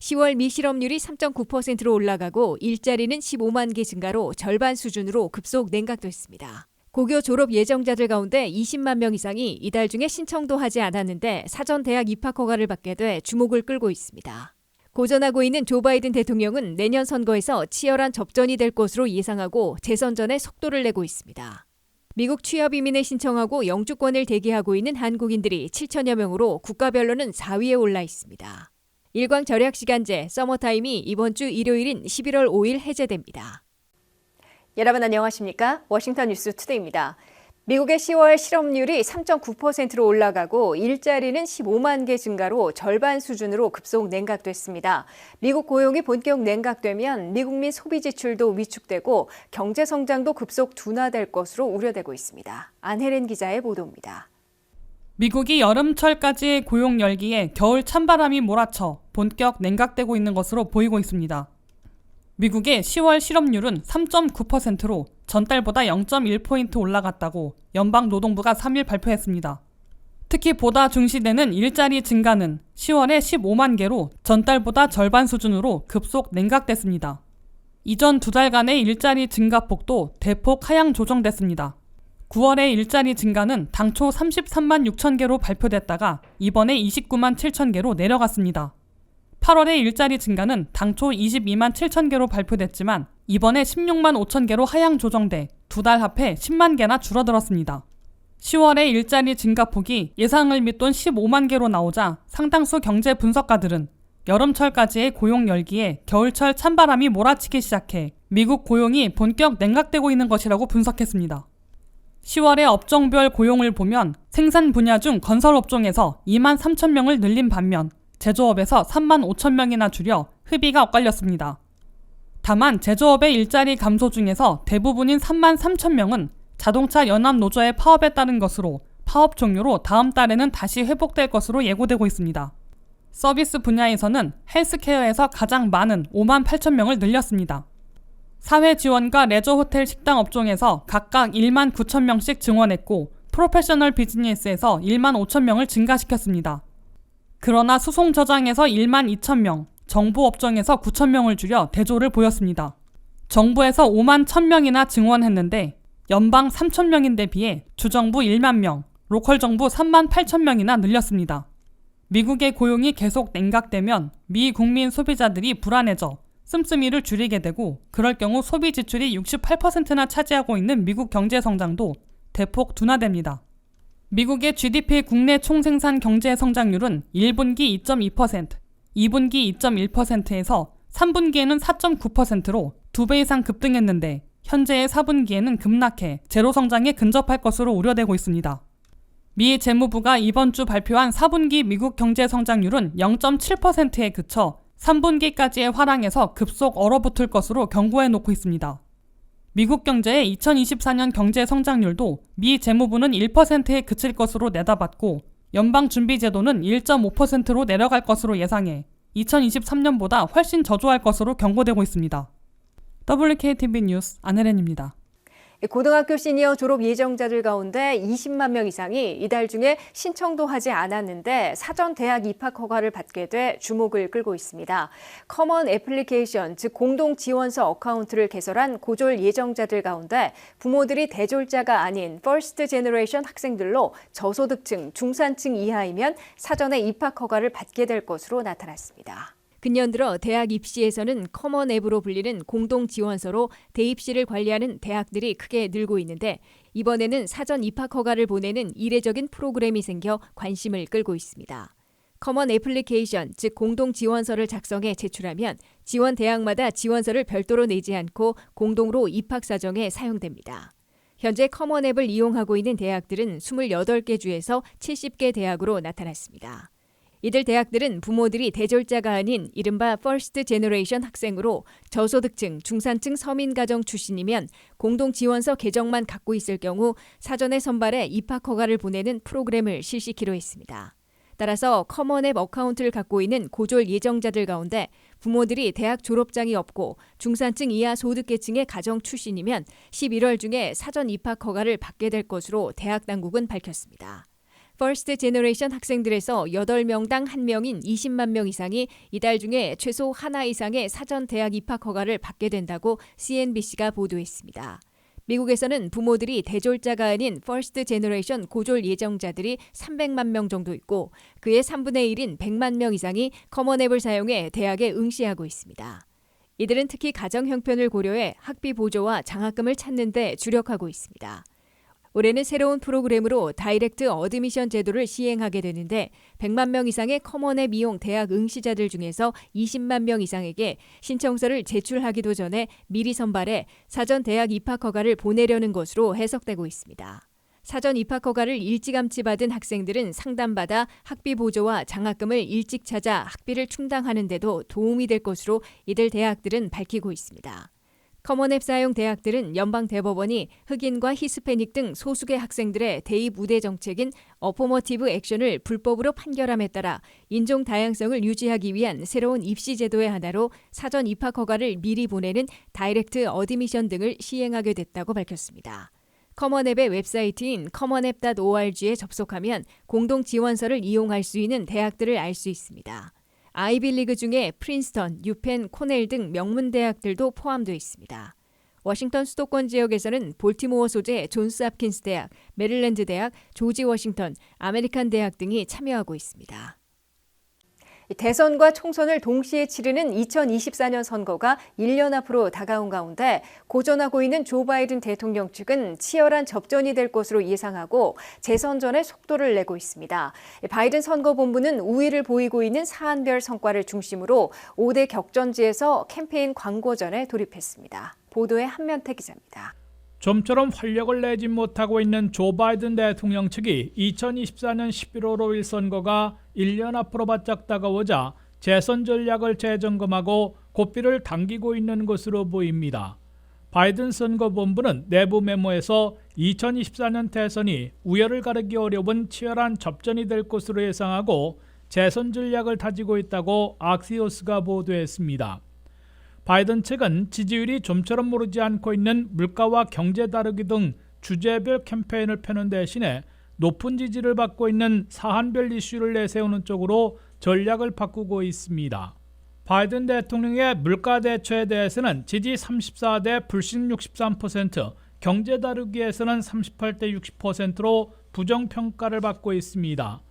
(10월) 미실업률이 (3.9%로) 올라가고 일자리는 (15만 개) 증가로 절반 수준으로 급속 냉각됐습니다. 고교 졸업 예정자들 가운데 20만 명 이상이 이달 중에 신청도 하지 않았는데 사전 대학 입학 허가를 받게 돼 주목을 끌고 있습니다. 고전하고 있는 조 바이든 대통령은 내년 선거에서 치열한 접전이 될 것으로 예상하고 재선 전에 속도를 내고 있습니다. 미국 취업 이민을 신청하고 영주권을 대기하고 있는 한국인들이 7천여 명으로 국가별로는 4위에 올라 있습니다. 일광 절약 시간제 서머타임이 이번 주 일요일인 11월 5일 해제됩니다. 여러분 안녕하십니까? 워싱턴 뉴스 투데이입니다. 미국의 10월 실업률이 3.9%로 올라가고 일자리는 15만 개 증가로 절반 수준으로 급속 냉각됐습니다. 미국 고용이 본격 냉각되면 미국민 소비 지출도 위축되고 경제 성장도 급속 둔화될 것으로 우려되고 있습니다. 안혜린 기자의 보도입니다. 미국이 여름철까지의 고용 열기에 겨울 찬바람이 몰아쳐 본격 냉각되고 있는 것으로 보이고 있습니다. 미국의 10월 실업률은 3.9%로 전달보다 0.1포인트 올라갔다고 연방노동부가 3일 발표했습니다. 특히 보다 중시되는 일자리 증가는 10월에 15만 개로 전달보다 절반 수준으로 급속 냉각됐습니다. 이전 두 달간의 일자리 증가폭도 대폭 하향 조정됐습니다. 9월의 일자리 증가는 당초 33만 6천 개로 발표됐다가 이번에 29만 7천 개로 내려갔습니다. 8월의 일자리 증가는 당초 22만 7천 개로 발표됐지만 이번에 16만 5천 개로 하향 조정돼 두 달 합해 10만 개나 줄어들었습니다. 10월의 일자리 증가폭이 예상을 밑돈 15만 개로 나오자 상당수 경제 분석가들은 여름철까지의 고용 열기에 겨울철 찬바람이 몰아치기 시작해 미국 고용이 본격 냉각되고 있는 것이라고 분석했습니다. 10월의 업종별 고용을 보면 생산 분야 중 건설 업종에서 2만 3천 명을 늘린 반면 제조업에서 3만 5천 명이나 줄여 흡의가 엇갈렸습니다. 다만 제조업의 일자리 감소 중에서 대부분인 3만 3천 명은 자동차 연합 노조의 파업에 따른 것으로 파업 종료로 다음 달에는 다시 회복될 것으로 예고되고 있습니다. 서비스 분야에서는 헬스케어에서 가장 많은 5만 8천 명을 늘렸습니다. 사회 지원과 레저 호텔 식당 업종에서 각각 1만 9천 명씩 증원했고 프로페셔널 비즈니스에서 1만 5천 명을 증가시켰습니다. 그러나 수송 저장에서 1만 2천 명, 정부 업종에서 9천 명을 줄여 대조를 보였습니다. 정부에서 5만 1천 명이나 증원했는데 연방 3천 명인데 비해 주정부 1만 명, 로컬 정부 3만 8천 명이나 늘렸습니다. 미국의 고용이 계속 냉각되면 미 국민 소비자들이 불안해져 씀씀이를 줄이게 되고 그럴 경우 소비 지출이 68%나 차지하고 있는 미국 경제 성장도 대폭 둔화됩니다. 미국의 GDP 국내 총생산 경제 성장률은 1분기 2.2%, 2분기 2.1%에서 3분기에는 4.9%로 2배 이상 급등했는데 현재의 4분기에는 급락해 제로 성장에 근접할 것으로 우려되고 있습니다. 미 재무부가 이번 주 발표한 4분기 미국 경제 성장률은 0.7%에 그쳐 3분기까지의 화랑에서 급속 얼어붙을 것으로 경고해 놓고 있습니다. 미국 경제의 2024년 경제 성장률도 미 재무부는 1%에 그칠 것으로 내다봤고 연방준비제도는 1.5%로 내려갈 것으로 예상해 2023년보다 훨씬 저조할 것으로 경고되고 있습니다. WKTV 뉴스 안혜련입니다. 고등학교 시니어 졸업 예정자들 가운데 20만 명 이상이 이달 중에 신청도 하지 않았는데 사전 대학 입학 허가를 받게 돼 주목을 끌고 있습니다. 커먼 애플리케이션, 즉 공동 지원서 어카운트를 개설한 고졸 예정자들 가운데 부모들이 대졸자가 아닌 퍼스트 제너레이션 학생들로 저소득층, 중산층 이하이면 사전에 입학 허가를 받게 될 것으로 나타났습니다. 근년 들어 대학 입시에서는 커먼 앱으로 불리는 공동 지원서로 대입시를 관리하는 대학들이 크게 늘고 있는데 이번에는 사전 입학 허가를 보내는 이례적인 프로그램이 생겨 관심을 끌고 있습니다. 커먼 애플리케이션, 즉 공동 지원서를 작성해 제출하면 지원 대학마다 지원서를 별도로 내지 않고 공동으로 입학 사정에 사용됩니다. 현재 커먼 앱을 이용하고 있는 대학들은 28개 주에서 70개 대학으로 나타났습니다. 이들 대학들은 부모들이 대졸자가 아닌 이른바 퍼스트 제너레이션 학생으로 저소득층, 중산층 서민 가정 출신이면 공동 지원서 계정만 갖고 있을 경우 사전에 선발해 입학 허가를 보내는 프로그램을 실시키로 했습니다. 따라서 커먼앱 어카운트를 갖고 있는 고졸 예정자들 가운데 부모들이 대학 졸업장이 없고 중산층 이하 소득계층의 가정 출신이면 11월 중에 사전 입학 허가를 받게 될 것으로 대학 당국은 밝혔습니다. 퍼스트 제너레이션 학생들에서 8명당 1명인 20만 명 이상이 이달 중에 최소 하나 이상의 사전 대학 입학 허가를 받게 된다고 CNBC가 보도했습니다. 미국에서는 부모들이 대졸자가 아닌 퍼스트 제너레이션 고졸 예정자들이 300만 명 정도 있고 그의 3분의 1인 100만 명 이상이 커먼앱을 사용해 대학에 응시하고 있습니다. 이들은 특히 가정 형편을 고려해 학비 보조와 장학금을 찾는 데 주력하고 있습니다. 올해는 새로운 프로그램으로 다이렉트 어드미션 제도를 시행하게 되는데 100만 명 이상의 커먼앱 이용 대학 응시자들 중에서 20만 명 이상에게 신청서를 제출하기도 전에 미리 선발해 사전 대학 입학 허가를 보내려는 것으로 해석되고 있습니다. 사전 입학 허가를 일찌감치 받은 학생들은 상담받아 학비 보조와 장학금을 일찍 찾아 학비를 충당하는 데도 도움이 될 것으로 이들 대학들은 밝히고 있습니다. 커먼앱 사용 대학들은 연방 대법원이 흑인과 히스패닉 등 소수계 학생들의 대입 우대 정책인 어포머티브 액션을 불법으로 판결함에 따라 인종 다양성을 유지하기 위한 새로운 입시 제도의 하나로 사전 입학 허가를 미리 보내는 다이렉트 어드미션 등을 시행하게 됐다고 밝혔습니다. 커먼앱의 웹사이트인 커먼앱.org에 접속하면 공동 지원서를 이용할 수 있는 대학들을 알 수 있습니다. 아이빌리그 중에 프린스턴, 유펜, 코넬 등 명문 대학들도 포함되어 있습니다. 워싱턴 수도권 지역에서는 볼티모어 소재 존스 합킨스 대학, 메릴랜드 대학, 조지 워싱턴, 아메리칸 대학 등이 참여하고 있습니다. 대선과 총선을 동시에 치르는 2024년 선거가 1년 앞으로 다가온 가운데 고전하고 있는 조 바이든 대통령 측은 치열한 접전이 될 것으로 예상하고 재선 전에 속도를 내고 있습니다. 바이든 선거본부는 우위를 보이고 있는 사안별 성과를 중심으로 5대 격전지에서 캠페인 광고전에 돌입했습니다. 보도에 한면태 기자입니다. 좀처럼 활력을 내지 못하고 있는 조 바이든 대통령 측이 2024년 11월 5일 선거가 1년 앞으로 바짝 다가오자 재선 전략을 재점검하고 고삐를 당기고 있는 것으로 보입니다. 바이든 선거본부는 내부 메모에서 2024년 대선이 우열을 가르기 어려운 치열한 접전이 될 것으로 예상하고 재선 전략을 다지고 있다고 악시오스가 보도했습니다. 바이든 측은 지지율이 좀처럼 오르지 않고 있는 물가와 경제 다루기 등 주제별 캠페인을 펴는 대신에 높은 지지를 받고 있는 사안별 이슈를 내세우는 쪽으로 전략을 바꾸고 있습니다. 바이든 대통령의 물가 대처에 대해서는 지지 34대 불신 63%, 경제 다루기에서는 38대 60%로 부정평가를 받고 있습니다.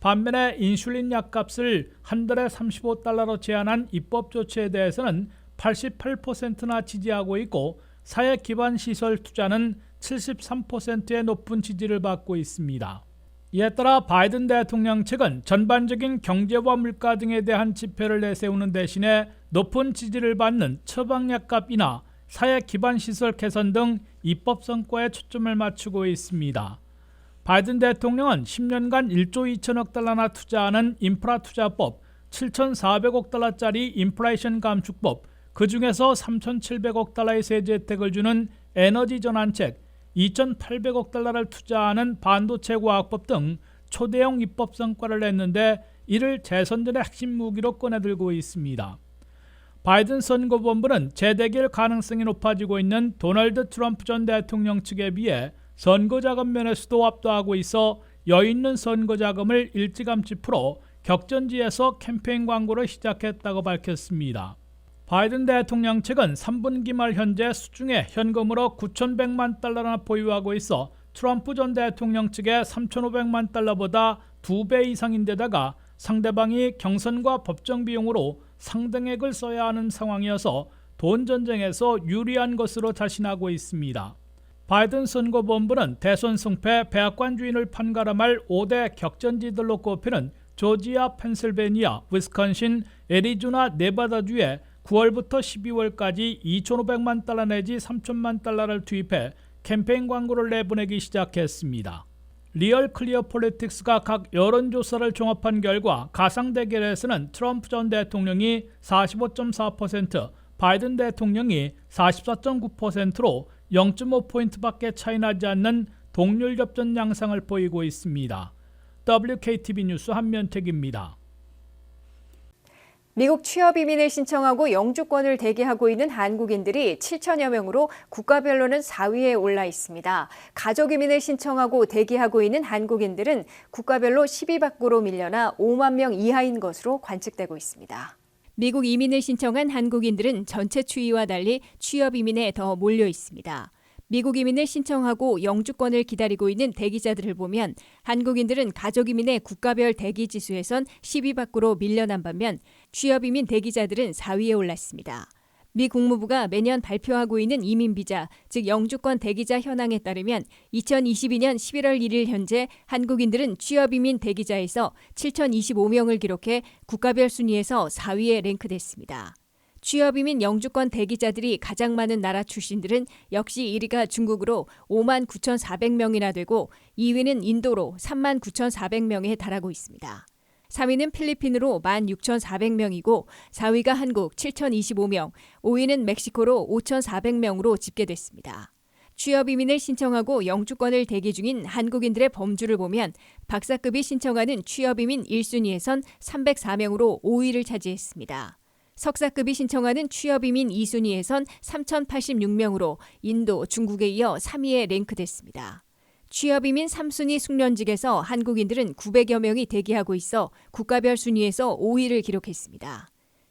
반면에 인슐린 약값을 한 달에 35달러로 제한한 입법 조치에 대해서는 88%나 지지하고 있고 사회 기반 시설 투자는 73%의 높은 지지를 받고 있습니다. 이에 따라 바이든 대통령 측은 전반적인 경제와 물가 등에 대한 지표를 내세우는 대신에 높은 지지를 받는 처방약값이나 사회 기반 시설 개선 등 입법 성과에 초점을 맞추고 있습니다. 바이든 대통령은 10년간 1조 2천억 달러나 투자하는 인프라 투자법, 7,400억 달러짜리 인플레이션 감축법, 그 중에서 3,700억 달러의 세제 혜택을 주는 에너지 전환책, 2,800억 달러를 투자하는 반도체 과학법 등 초대형 입법 성과를 냈는데 이를 재선전의 핵심 무기로 꺼내들고 있습니다. 바이든 선거본부는 재대결 가능성이 높아지고 있는 도널드 트럼프 전 대통령 측에 비해 선거 자금 면에서도 압도하고 있어 여유 있는 선거 자금을 일찌감치 풀어 격전지에서 캠페인 광고를 시작했다고 밝혔습니다. 바이든 대통령 측은 3분기 말 현재 수중에 현금으로 9,100만 달러나 보유하고 있어 트럼프 전 대통령 측의 3,500만 달러보다 두배 이상인데다가 상대방이 경선과 법정 비용으로 상당액을 써야 하는 상황이어서 돈 전쟁에서 유리한 것으로 자신하고 있습니다. 바이든 선거본부는 대선 승패 백악관 주인을 판가름할 5대 격전지들로 꼽히는 조지아, 펜실베니아, 위스콘신, 애리조나, 네바다주에 9월부터 12월까지 2,500만 달러 내지 3천만 달러를 투입해 캠페인 광고를 내보내기 시작했습니다. 리얼 클리어 폴리틱스가 각 여론조사를 종합한 결과 가상 대결에서는 트럼프 전 대통령이 45.4%, 바이든 대통령이 44.9%로 0.5포인트밖에 차이 나지 않는 동률 접전 양상을 보이고 있습니다. WKTV 뉴스 한면택입니다. 미국 취업 이민을 신청하고 영주권을 대기하고 있는 한국인들이 7천여 명으로 국가별로는 4위에 올라 있습니다. 가족 이민을 신청하고 대기하고 있는 한국인들은 국가별로 10위 밖으로 밀려나 5만 명 이하인 것으로 관측되고 있습니다. 미국 이민을 신청한 한국인들은 전체 추이와 달리 취업 이민에 더 몰려 있습니다. 미국 이민을 신청하고 영주권을 기다리고 있는 대기자들을 보면 한국인들은 가족 이민의 국가별 대기 지수에선 10위 밖으로 밀려난 반면 취업 이민 대기자들은 4위에 올랐습니다. 미 국무부가 매년 발표하고 있는 이민 비자, 즉 영주권 대기자 현황에 따르면 2022년 11월 1일 현재 한국인들은 취업 이민 대기자에서 7,025명을 기록해 국가별 순위에서 4위에 랭크됐습니다. 취업이민 영주권 대기자들이 가장 많은 나라 출신들은 역시 1위가 중국으로 5만 9,400명이나 되고 2위는 인도로 3만 9,400명에 달하고 있습니다. 3위는 필리핀으로 1만 6,400명이고 4위가 한국 7,025명, 5위는 멕시코로 5,400명으로 집계됐습니다. 취업 이민을 신청하고 영주권을 대기 중인 한국인들의 범주를 보면 박사급이 신청하는 취업 이민 1순위에선 304명으로 5위를 차지했습니다. 석사급이 신청하는 취업이민 2순위에선 3,086명으로 인도, 중국에 이어 3위에 랭크됐습니다. 취업이민 3순위 숙련직에서 한국인들은 900여 명이 대기하고 있어 국가별 순위에서 5위를 기록했습니다.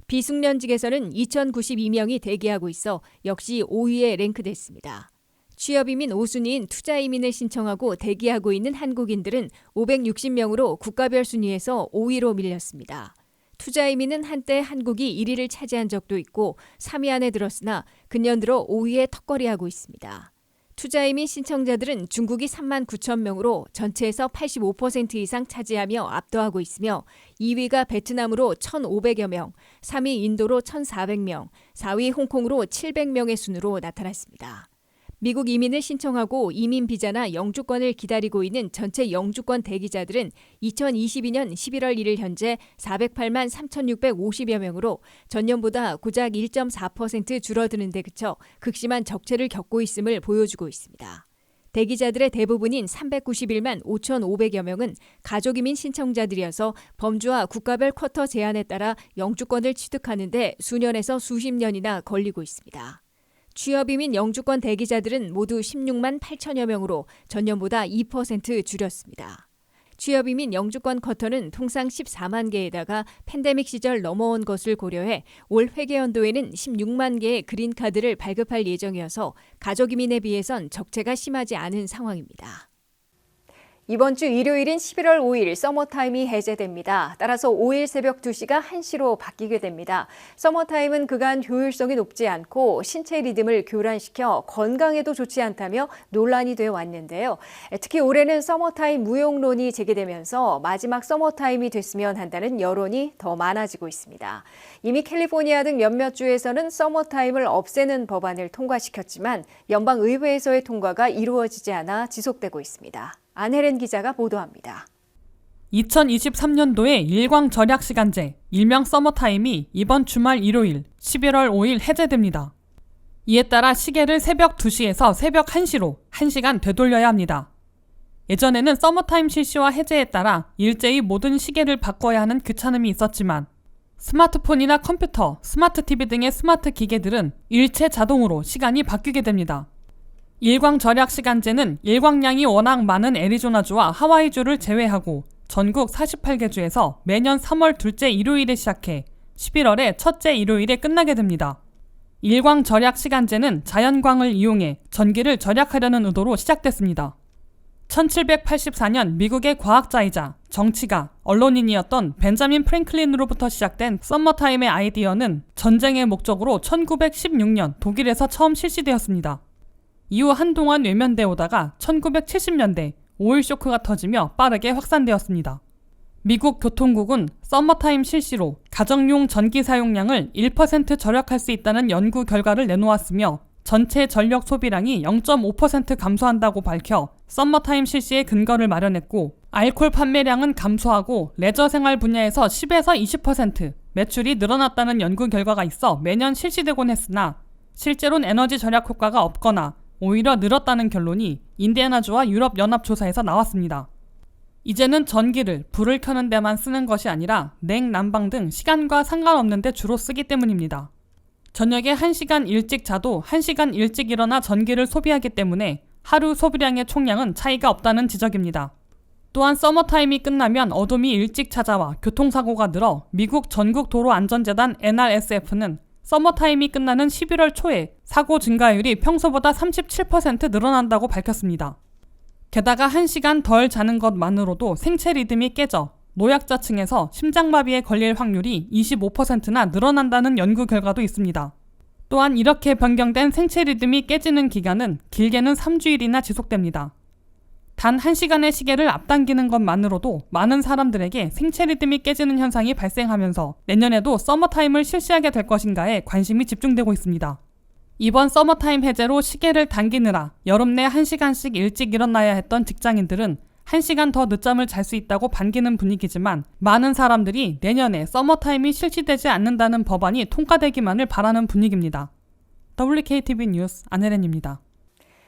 비숙련직에서는 2,092명이 대기하고 있어 역시 5위에 랭크됐습니다. 취업이민 5순위인 투자이민을 신청하고 대기하고 있는 한국인들은 560명으로 국가별 순위에서 5위로 밀렸습니다. 투자이민은 한때 한국이 1위를 차지한 적도 있고 3위 안에 들었으나 근년 들어 5위에 턱걸이하고 있습니다. 투자 이민 신청자들은 중국이 3만 9천 명으로 전체에서 85% 이상 차지하며 압도하고 있으며 2위가 베트남으로 1,500여 명, 3위 인도로 1,400명, 4위 홍콩으로 700명의 순으로 나타났습니다. 미국 이민을 신청하고 이민 비자나 영주권을 기다리고 있는 전체 영주권 대기자들은 2022년 11월 1일 현재 408만 3,650여 명으로 전년보다 고작 1.4% 줄어드는 데 그쳐 극심한 적체를 겪고 있음을 보여주고 있습니다. 대기자들의 대부분인 391만 5,500여 명은 가족 이민 신청자들이어서 범주와 국가별 쿼터 제한에 따라 영주권을 취득하는데 수년에서 수십 년이나 걸리고 있습니다. 취업이 민 영주권 대기자들은 모두 16만 8천여 명으로 전년보다 2% 줄였습니다. 취업이 민 영주권 쿼터는 통상 14만 개에다가 팬데믹 시절 넘어온 것을 고려해 올 회계연도에는 16만 개의 그린카드를 발급할 예정이어서 가족 이민에 비해선 적체가 심하지 않은 상황입니다. 이번 주 일요일인 11월 5일 서머타임이 해제됩니다. 따라서 5일 새벽 2시가 1시로 바뀌게 됩니다. 서머타임은 그간 효율성이 높지 않고 신체 리듬을 교란시켜 건강에도 좋지 않다며 논란이 되어 왔는데요. 특히 올해는 서머타임 무용론이 제기되면서 마지막 서머타임이 됐으면 한다는 여론이 더 많아지고 있습니다. 이미 캘리포니아 등 몇몇 주에서는 서머타임을 없애는 법안을 통과시켰지만 연방의회에서의 통과가 이루어지지 않아 지속되고 있습니다. 안혜렌 기자가 보도합니다. 2023년도의 일광 절약 시간제, 일명 서머타임이 이번 주말 일요일 11월 5일 해제됩니다. 이에 따라 시계를 새벽 2시에서 새벽 1시로 1시간 되돌려야 합니다. 예전에는 서머타임 실시와 해제에 따라 일제히 모든 시계를 바꿔야 하는 귀찮음이 있었지만 스마트폰이나 컴퓨터, 스마트 TV 등의 스마트 기계들은 일체 자동으로 시간이 바뀌게 됩니다. 일광 절약 시간제는 일광량이 워낙 많은 애리조나주와 하와이주를 제외하고 전국 48개 주에서 매년 3월 둘째 일요일에 시작해 11월의 첫째 일요일에 끝나게 됩니다. 일광 절약 시간제는 자연광을 이용해 전기를 절약하려는 의도로 시작됐습니다. 1784년 미국의 과학자이자 정치가, 언론인이었던 벤자민 프랭클린으로부터 시작된 썸머타임의 아이디어는 전쟁의 목적으로 1916년 독일에서 처음 실시되었습니다. 이후 한동안 외면돼 오다가 1970년대 오일 쇼크가 터지며 빠르게 확산되었습니다. 미국 교통국은 썸머타임 실시로 가정용 전기 사용량을 1% 절약할 수 있다는 연구 결과를 내놓았으며 전체 전력 소비량이 0.5% 감소한다고 밝혀 썸머타임 실시의 근거를 마련했고 알코올 판매량은 감소하고 레저 생활 분야에서 10에서 20% 매출이 늘어났다는 연구 결과가 있어 매년 실시되곤 했으나 실제로는 에너지 절약 효과가 없거나 오히려 늘었다는 결론이 인디애나주와 유럽 연합 조사에서 나왔습니다. 이제는 전기를 불을 켜는 데만 쓰는 것이 아니라 냉, 난방 등 시간과 상관없는 데 주로 쓰기 때문입니다. 저녁에 1시간 일찍 자도 1시간 일찍 일어나 전기를 소비하기 때문에 하루 소비량의 총량은 차이가 없다는 지적입니다. 또한 서머타임이 끝나면 어둠이 일찍 찾아와 교통사고가 늘어 미국 전국 도로 안전재단 NRSF는 서머타임이 끝나는 11월 초에 사고 증가율이 평소보다 37% 늘어난다고 밝혔습니다. 게다가 1시간 덜 자는 것만으로도 생체 리듬이 깨져 노약자층에서 심장마비에 걸릴 확률이 25%나 늘어난다는 연구 결과도 있습니다. 또한 이렇게 변경된 생체 리듬이 깨지는 기간은 길게는 3주일이나 지속됩니다. 단 1시간의 시계를 앞당기는 것만으로도 많은 사람들에게 생체 리듬이 깨지는 현상이 발생하면서 내년에도 서머타임을 실시하게 될 것인가에 관심이 집중되고 있습니다. 이번 서머타임 해제로 시계를 당기느라 여름 내 1시간씩 일찍 일어나야 했던 직장인들은 1시간 더 늦잠을 잘 수 있다고 반기는 분위기지만 많은 사람들이 내년에 서머타임이 실시되지 않는다는 법안이 통과되기만을 바라는 분위기입니다. WKTV 뉴스 안혜련입니다.